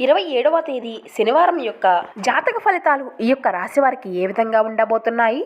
ఇరవై ఏడవ తేదీ శనివారం యొక్క జాతక ఫలితాలు ఈ యొక్క రాశి వారికి ఏ విధంగా ఉండబోతున్నాయి?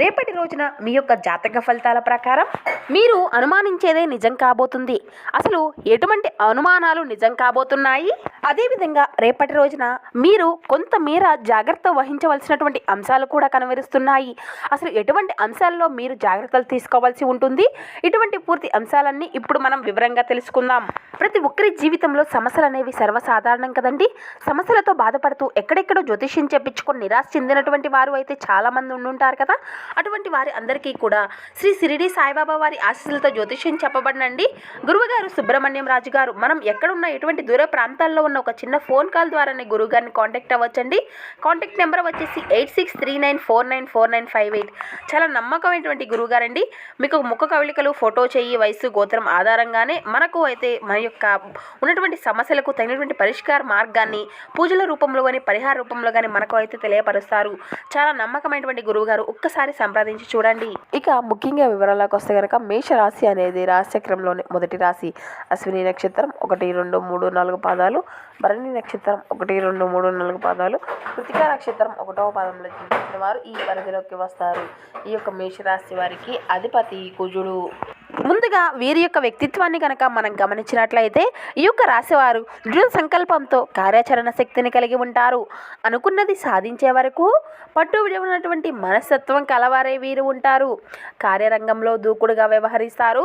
రేపటి రోజున మీ యొక్క జాతక ఫలితాల ప్రకారం మీరు అనుమానించేదే నిజం కాబోతుంది. అసలు ఎటువంటి అనుమానాలు నిజం కాబోతున్నాయి? అదేవిధంగా రేపటి రోజున మీరు కొంతమేర జాగ్రత్త వహించవలసినటువంటి అంశాలు కూడా కనవరుస్తున్నాయి అసలు ఎటువంటి అంశాల్లో మీరు జాగ్రత్తలు తీసుకోవాల్సి ఉంటుంది? ఇటువంటి పూర్తి అంశాలన్నీ ఇప్పుడు మనం వివరంగా తెలుసుకుందాం. ప్రతి ఒక్కరి జీవితంలో సమస్యలు అనేవి సర్వసాధారణం కదండి సమస్యలతో బాధపడుతూ ఎక్కడెక్కడో జ్యోతిష్యం చెప్పించుకొని నిరాశ చెందినటువంటి వారు అయితే చాలామంది ఉండుంటారు కదా. అటువంటి వారి అందరికీ కూడా శ్రీ సిరిడి సాయిబాబా వారి ఆశీస్సులతో జ్యోతిష్యం చెప్పబడినండి. గురువుగారు సుబ్రహ్మణ్యం రాజు గారు మనం ఎక్కడున్న ఎటువంటి దూర ప్రాంతాల్లో ఉన్న ఒక చిన్న ఫోన్ కాల్ ద్వారానే గురువుగారిని కాంటాక్ట్ అవ్వచ్చండి. కాంటాక్ట్ నెంబర్ వచ్చేసి eight six three nine four nine four nine five eight. చాలా నమ్మకమైనటువంటి గురువు గారండి మీకు ముఖ కవళికలు ఫోటో చెయ్యి వయసు గోత్రం ఆధారంగానే మనకు అయితే మన యొక్క ఉన్నటువంటి సమస్యలకు తగినటువంటి పరిష్కారం మార్గాన్ని పూజల రూపంలో కానీ పరిహార రూపంలో కానీ మనకు అయితే తెలియపరుస్తారు. చాలా నమ్మకమైనటువంటి గురువు గారు ఒక్కసారి సంప్రదించి చూడండి. ఇక ముఖ్యంగా వివరాలకు వస్తే కనుక మేష రాశి అనేది రాశిచక్రంలోని మొదటి రాశి. అశ్విని నక్షత్రం ఒకటి రెండు మూడు నాలుగు పాదాలు. భరణి నక్షత్రం ఒకటి రెండు మూడు నాలుగు పాదాలు. కృతికా నక్షత్రం ఒకటవ పాదంలో జీవించిన వారు ఈ పరిధిలోకి వస్తారు. ఈ యొక్క మేషరాశి వారికి అధిపతి కుజుడు. ముందుగా వీరి యొక్క వ్యక్తిత్వాన్ని కనుక మనం గమనించినట్లయితే ఈ యొక్క రాశివారు దృఢ సంకల్పంతో కార్యాచరణ శక్తిని కలిగి ఉంటారు. అనుకున్నది సాధించే వరకు పట్టు విడవనటువంటి మనస్తత్వం కలవారే వీరు ఉంటారు. కార్యరంగంలో దూకుడుగా వ్యవహరిస్తారు.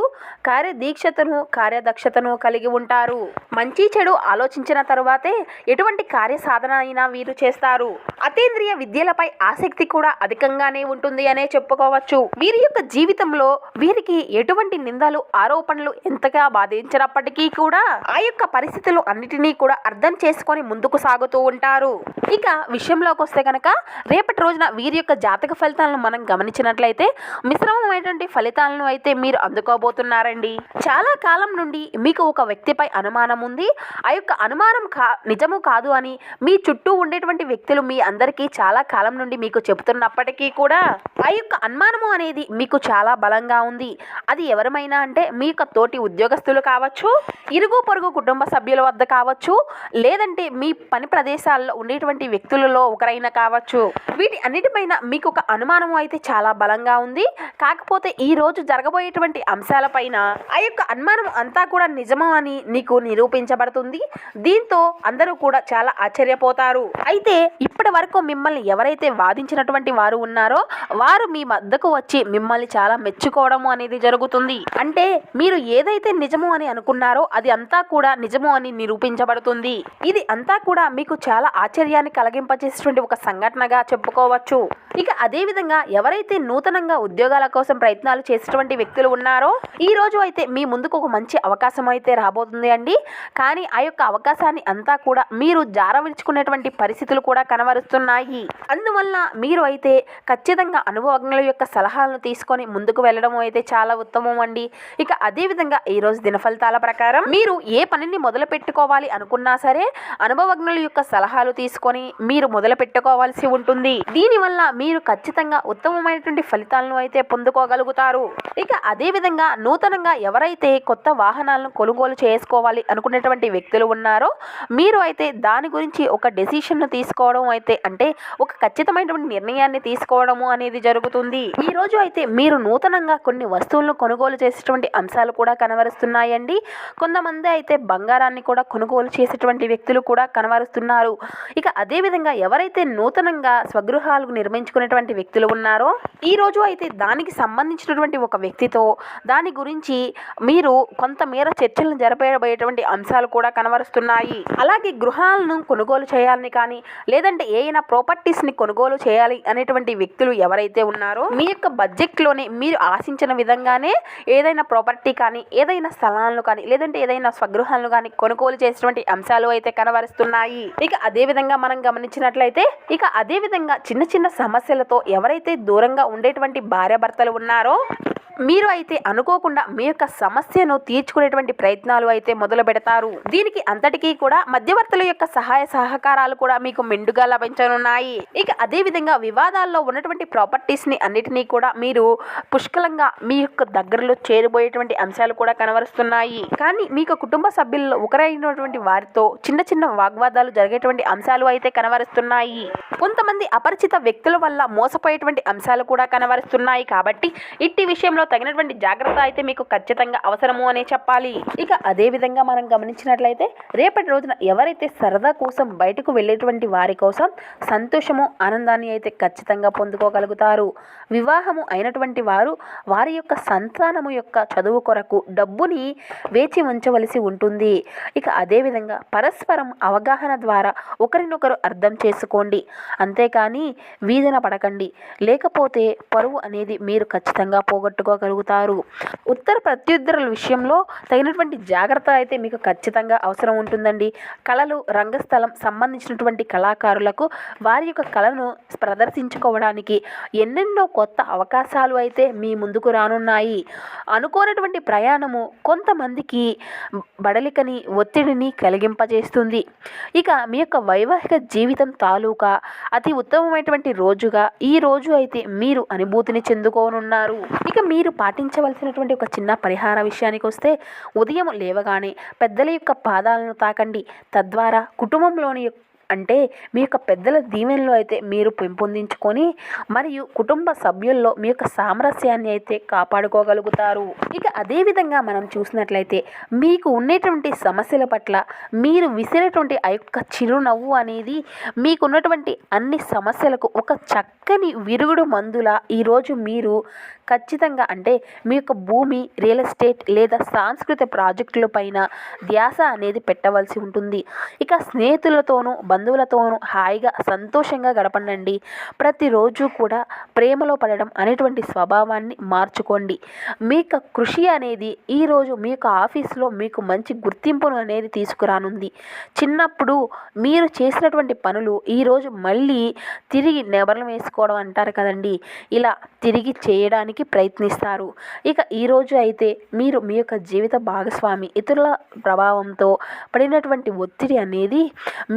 కార్యదీక్షతను కార్యదక్షతను కలిగి ఉంటారు. మంచి చెడు ఆలోచించిన తరువాతే ఎటువంటి కార్య సాధన అయినా వీరు చేస్తారు. అతీంద్రియ విద్యలపై ఆసక్తి కూడా అధికంగానే ఉంటుంది అనే చెప్పుకోవచ్చు. వీరి యొక్క జీవితంలో వీరికి ఎటువంటి నిందలు ఆరోపణలు ఎంతగా బాధించినప్పటికీ కూడా ఆ యొక్క పరిస్థితులు అన్నిటినీ కూడా అర్థం చేసుకొని ముందుకు సాగుతూ ఉంటారు. ఇక విషయంలోకి వస్తే కనుక రేపటి రోజున వీరి యొక్క జాతక ఫలితాలను మనం గమనించినట్లయితే మిశ్రమమైనటువంటి ఫలితాలను అయితే మీరు అందుకోబోతున్నారండి. చాలా కాలం నుండి మీకు ఒక వ్యక్తిపై అనుమానం ఉంది. ఆ యొక్క అనుమానం కా నిజము కాదు అని మీ చుట్టూ ఉండేటువంటి వ్యక్తులు మీ అందరికీ చాలా కాలం నుండి మీకు చెబుతున్నప్పటికీ కూడా ఆ యొక్క అనుమానము అనేది మీకు చాలా బలంగా ఉంది. అది ఎవరమైనా అంటే మీ యొక్క తోటి ఉద్యోగస్తులు కావచ్చు ఇరుగు పొరుగు కుటుంబ సభ్యుల వద్ద కావచ్చు లేదంటే మీ పని ప్రదేశాల్లో ఉండేటువంటి వ్యక్తులలో ఒకరైనా కావచ్చు. వీటి అన్నిటిపైన మీకు ఒక అనుమానం అయితే చాలా బలంగా ఉంది. కాకపోతే ఈ రోజు జరగబోయేటువంటి అంశాలపైన ఆ యొక్క అనుమానం అంతా కూడా నిజమో అని నీకు నిరూపించబడుతుంది. దీంతో అందరూ కూడా చాలా ఆశ్చర్యపోతారు. అయితే ఇప్పటి వరకు మిమ్మల్ని ఎవరైతే వాదించినటువంటి వారు ఉన్నారో వారు మీ వద్దకు వచ్చి మిమ్మల్ని చాలా మెచ్చుకోవడము అనేది జరుగుతుంది. అంటే మీరు ఏదైతే నిజము అని అనుకున్నారో అది అంతా కూడా నిజము అని నిరూపించబడుతుంది. ఇది అంతా కూడా మీకు చాలా ఆశ్చర్యాన్ని కలిగింపచేసేటువంటి ఒక సంఘటనగా చెప్పుకోవచ్చు. ఇక అదే విధంగా ఎవరైతే నూతనంగా ఉద్యోగాల కోసం ప్రయత్నాలు చేసేటువంటి వ్యక్తులు ఉన్నారో ఈ రోజు అయితే మీ ముందుకు ఒక మంచి అవకాశం అయితే రాబోతుంది అండి. కానీ ఆ యొక్క అవకాశాన్ని అంతా కూడా మీరు జారవిడుచుకునేటువంటి పరిస్థితులు కూడా కనబరుస్తున్నాయి. అందువల్ల మీరు అయితే ఖచ్చితంగా అనుభవజ్ఞుల యొక్క సలహాలను తీసుకొని ముందుకు వెళ్ళడం అయితే చాలా ఉత్తమం చేసుకోండి. ఇక అదేవిధంగా ఈరోజు ఈ రోజు ప్రకారం మీరు ఏ పనిని మొదలు పెట్టుకోవాలి అనుకున్నా సరే అనుభవజ్ఞుల యొక్క సలహాలు తీసుకొని మీరు మొదలు పెట్టుకోవాల్సి ఉంటుంది. దీనివల్ల మీరు ఖచ్చితంగా ఉత్తమమైనటువంటి ఫలితాలను అయితే పొందుకోగలుగుతారు. ఇక అదేవిధంగా నూతనంగా ఎవరైతే కొత్త వాహనాలను కొనుగోలు చేసుకోవాలి అనుకునేటువంటి వ్యక్తులు ఉన్నారో మీరు అయితే దాని గురించి ఒక డెసిషన్ను తీసుకోవడం అయితే అంటే ఒక ఖచ్చితమైనటువంటి నిర్ణయాన్ని తీసుకోవడము అనేది జరుగుతుంది. ఈ రోజు అయితే మీరు నూతనంగా కొన్ని వస్తువులను కొనుగోలు చేసేటువంటి అంశాలు కూడా కనబరుస్తున్నాయండి కొంతమంది అయితే బంగారాన్ని కూడా కొనుగోలు చేసేటువంటి వ్యక్తులు కూడా కనబరుస్తున్నారు ఇక అదే విధంగా ఎవరైతే నూతనంగా స్వగృహాలు నిర్మించుకునేటువంటి వ్యక్తులు ఉన్నారో ఈ రోజు అయితే దానికి సంబంధించినటువంటి ఒక వ్యక్తితో దాని గురించి మీరు కొంతమేర చర్చలను జరపబోయేటువంటి అంశాలు కూడా కనబరుస్తున్నాయి అలాగే గృహాలను కొనుగోలు చేయాలని కానీ లేదంటే ఏదైనా ప్రాపర్టీస్ని కొనుగోలు చేయాలి అనేటువంటి వ్యక్తులు ఎవరైతే ఉన్నారో మీ యొక్క బడ్జెట్లోనే మీరు ఆశించిన విధంగానే ఏదైనా ప్రాపర్టీ కానీ ఏదైనా స్థలాలను కానీ లేదంటే ఏదైనా స్వగృహాలను కానీ కొనుగోలు చేసినటువంటి అంశాలు అయితే కనబరుస్తున్నాయి. ఇక అదే విధంగా మనం గమనించినట్లయితే ఇక అదే విధంగా చిన్న చిన్న సమస్యలతో ఎవరైతే దూరంగా ఉండేటువంటి భార్యాభర్తలు ఉన్నారో మీరు అయితే అనుకోకుండా మీ యొక్క సమస్యను తీర్చుకునేటువంటి ప్రయత్నాలు అయితే మొదలు పెడతారు. దీనికి అంతటికీ కూడా మధ్యవర్తుల యొక్క సహాయ సహకారాలు కూడా మీకు మెండుగా లభించనున్నాయి. ఇక అదే విధంగా వివాదాల్లో ఉన్నటువంటి ప్రాపర్టీస్ని అన్నిటినీ కూడా మీరు పుష్కలంగా మీ యొక్క దగ్గర దగ్గరలో చేరిపోయేటువంటి అంశాలు కూడా కనబరుస్తున్నాయి కానీ మీకు కుటుంబ సభ్యుల్లో ఒకరైనటువంటి వారితో చిన్న చిన్న వాగ్వాదాలు జరిగేటువంటి అంశాలు అయితే కనబరుస్తున్నాయి కొంతమంది అపరిచిత వ్యక్తుల వల్ల మోసపోయేటువంటి అంశాలు కూడా కనబరుస్తున్నాయి కాబట్టి ఇట్టి విషయంలో తగినటువంటి జాగ్రత్త అయితే మీకు ఖచ్చితంగా అవసరము అనే చెప్పాలి. ఇక అదే విధంగా మనం గమనించినట్లయితే రేపటి రోజున ఎవరైతే సరదా కోసం బయటకు వెళ్ళేటువంటి వారి కోసం సంతోషము ఆనందాన్ని అయితే ఖచ్చితంగా పొందుకోగలుగుతారు. వివాహము అయినటువంటి వారు వారి యొక్క సంతానము యొక్క చదువు కొరకు డబ్బుని వేచి ఉంచవలసి ఉంటుంది. ఇక అదేవిధంగా పరస్పరం అవగాహన ద్వారా ఒకరినొకరు అర్థం చేసుకోండి. అంతేకాని వీధిన పడకండి. లేకపోతే పరువు అనేది మీరు ఖచ్చితంగా పోగొట్టుకోగలుగుతారు. ఉత్తర ప్రత్యుత్తరాల విషయంలో తగినటువంటి జాగ్రత్త అయితే మీకు ఖచ్చితంగా అవసరం ఉంటుందండి. కళలు రంగస్థలం సంబంధించినటువంటి కళాకారులకు వారి యొక్క కళను ప్రదర్శించుకోవడానికి ఎన్నెన్నో కొత్త అవకాశాలు అయితే మీ ముందుకు రానున్నాయి. అనుకోనటువంటి ప్రయాణము కొంతమందికి బడలికని ఒత్తిడిని కలిగింపజేస్తుంది. ఇక మీ యొక్క వైవాహిక జీవితం తాలూకా అతి ఉత్తమమైనటువంటి రోజుగా ఈ రోజు అయితే మీరు అనుభూతిని చెందుకోనున్నారు. ఇక మీరు పాటించవలసినటువంటి ఒక చిన్న పరిహార విషయానికి వస్తే ఉదయం లేవగానే పెద్దల యొక్క పాదాలను తాకండి. తద్వారా కుటుంబంలోని అంటే మీ యొక్క పెద్దల దీవెనలో అయితే మీరు పెంపొందించుకొని మరియు కుటుంబ సభ్యుల్లో మీ యొక్క సామరస్యాన్ని అయితే కాపాడుకోగలుగుతారు. ఇక అదేవిధంగా మనం చూసినట్లయితే మీకు ఉండేటువంటి సమస్యల పట్ల మీరు విసిరేటువంటి ఆ యొక్క చిరునవ్వు అనేది మీకున్నటువంటి అన్ని సమస్యలకు ఒక చక్కని విరుగుడు మందుల ఈరోజు మీరు ఖచ్చితంగా అంటే మీ యొక్క భూమి రియల్ ఎస్టేట్ లేదా సాంస్కృతిక ప్రాజెక్టుల పైన ధ్యాస అనేది పెట్టవలసి ఉంటుంది. ఇక స్నేహితులతోనూ బంధువులతోనూ హాయిగా సంతోషంగా గడపండి ప్రతిరోజు కూడా ప్రేమలో పడడం అనేటువంటి స్వభావాన్ని మార్చుకోండి. మీ యొక్క కృషి అనేది ఈరోజు మీ యొక్క ఆఫీస్లో మీకు మంచి గుర్తింపును అనేది తీసుకురానుంది. చిన్నప్పుడు మీరు చేసినటువంటి పనులు ఈరోజు మళ్ళీ తిరిగి నెబర్లు వేసుకోవడం అంటారు కదండి. ఇలా తిరిగి చేయడానికి ప్రయత్నిస్తారు. ఇక ఈరోజు అయితే మీరు మీ యొక్క జీవిత భాగస్వామి ఇతరుల ప్రభావంతో పడినటువంటి ఒత్తిడి అనేది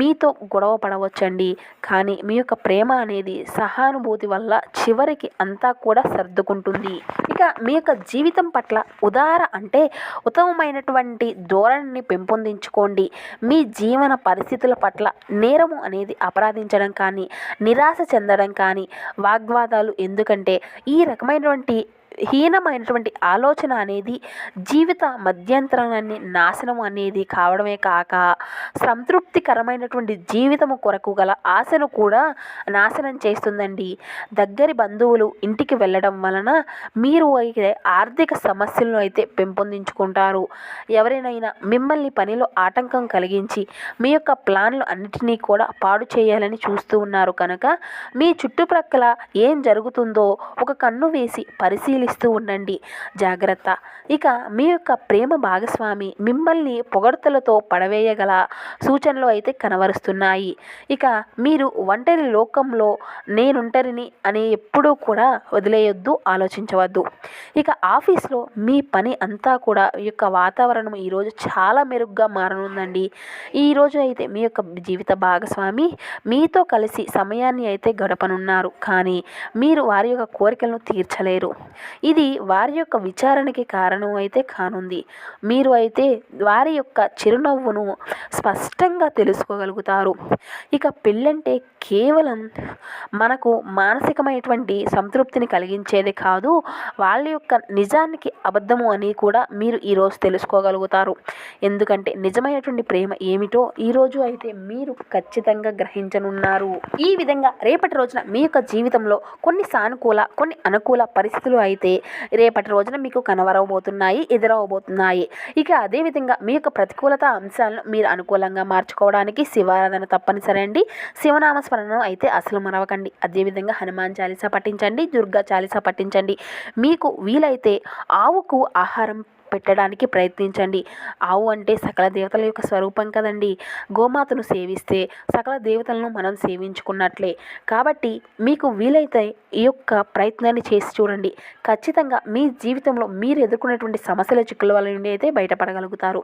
మీతో గొడవ పడవచ్చండి. కానీ మీ యొక్క ప్రేమ అనేది సహానుభూతి వల్ల చివరికి అంతా కూడా సర్దుకుంటుంది. ఇక మీ యొక్క జీవితం పట్ల ఉదార అంటే ఉత్తమమైనటువంటి ధోరణిని పెంపొందించుకోండి. మీ జీవన పరిస్థితుల పట్ల నేరము అనేది అపరాధించడం కానీ నిరాశ చెందడం కానీ వాగ్వాదాలు ఎందుకంటే ఈ రకమైనటువంటి đi హీనమైనటువంటి ఆలోచన అనేది జీవిత మధ్యంతరాన్ని నాశనం అనేది కావడమే కాక సంతృప్తికరమైనటువంటి జీవితము కొరకు గల ఆశను కూడా నాశనం చేస్తుందండి. దగ్గరి బంధువులు ఇంటికి వెళ్ళడం వలన మీరు అయితే ఆర్థిక సమస్యలను అయితే పెంపొందించుకుంటారు. ఎవరినైనా మిమ్మల్ని పనిలో ఆటంకం కలిగించి మీ యొక్క ప్లాన్లు అన్నిటినీ కూడా పాడు చేయాలని చూస్తూ ఉన్నారు కనుక మీ చుట్టుప్రక్కల ఏం జరుగుతుందో ఒక కన్ను వేసి పరిశీలి పరిశీలిస్తూ ఉండండి. జాగ్రత్త. ఇక మీ యొక్క ప్రేమ భాగస్వామి మిమ్మల్ని పొగడ్తలతో పడవేయగల సూచనలు అయితే కనవరుస్తున్నాయి ఇక మీరు ఒంటరి లోకంలో నేనుంటరిని అని ఎప్పుడూ కూడా వదిలేయొద్దు ఆలోచించవద్దు. ఇక ఆఫీస్లో మీ పని అంతా కూడా ఈ యొక్క వాతావరణం ఈరోజు చాలా మెరుగ్గా మారనుందండి. ఈరోజు అయితే మీ యొక్క జీవిత భాగస్వామి మీతో కలిసి సమయాన్ని అయితే గడపనున్నారు. కానీ మీరు వారి యొక్క కోరికలను తీర్చలేరు. ఇది వారి యొక్క విచారణకి కారణం అయితే కానుంది. మీరు అయితే వారి యొక్క చిరునవ్వును స్పష్టంగా తెలుసుకోగలుగుతారు. ఇక పెళ్ళంటే కేవలం మనకు మానసికమైనటువంటి సంతృప్తిని కలిగించేది కాదు వాళ్ళ యొక్క నిజానికి అబద్ధము అని కూడా మీరు ఈరోజు తెలుసుకోగలుగుతారు. ఎందుకంటే నిజమైనటువంటి ప్రేమ ఏమిటో ఈరోజు అయితే మీరు ఖచ్చితంగా గ్రహించనున్నారు. ఈ విధంగా రేపటి రోజున మీ యొక్క జీవితంలో కొన్ని సానుకూల కొన్ని అనుకూల పరిస్థితులు అయితే అయితే రేపటి రోజున మీకు కనవరవబోతున్నాయి ఎదురవబోతున్నాయి. ఇక అదేవిధంగా మీ యొక్క ప్రతికూలత అంశాలను మీరు అనుకూలంగా మార్చుకోవడానికి శివారాధన తప్పనిసరి అండి. శివనామస్మరణం అయితే అసలు మరవకండి. అదేవిధంగా హనుమాన్ చాలీసా పఠించండి దుర్గా చాలీసా పఠించండి. మీకు వీలైతే ఆవుకు ఆహారం పెట్టడానికి ప్రయత్నించండి. ఆవు అంటే సకల దేవతల యొక్క స్వరూపం కదండి. గోమాతను సేవిస్తే సకల దేవతలను మనం సేవించుకున్నట్లే. కాబట్టి మీకు వీలైతే ఈ యొక్క ప్రయత్నాన్ని చేసి చూడండి. ఖచ్చితంగా మీ జీవితంలో మీరు ఎదుర్కొనేటువంటి సమస్యల చిక్కుల వల్ల నుండి అయితే బయటపడగలుగుతారు.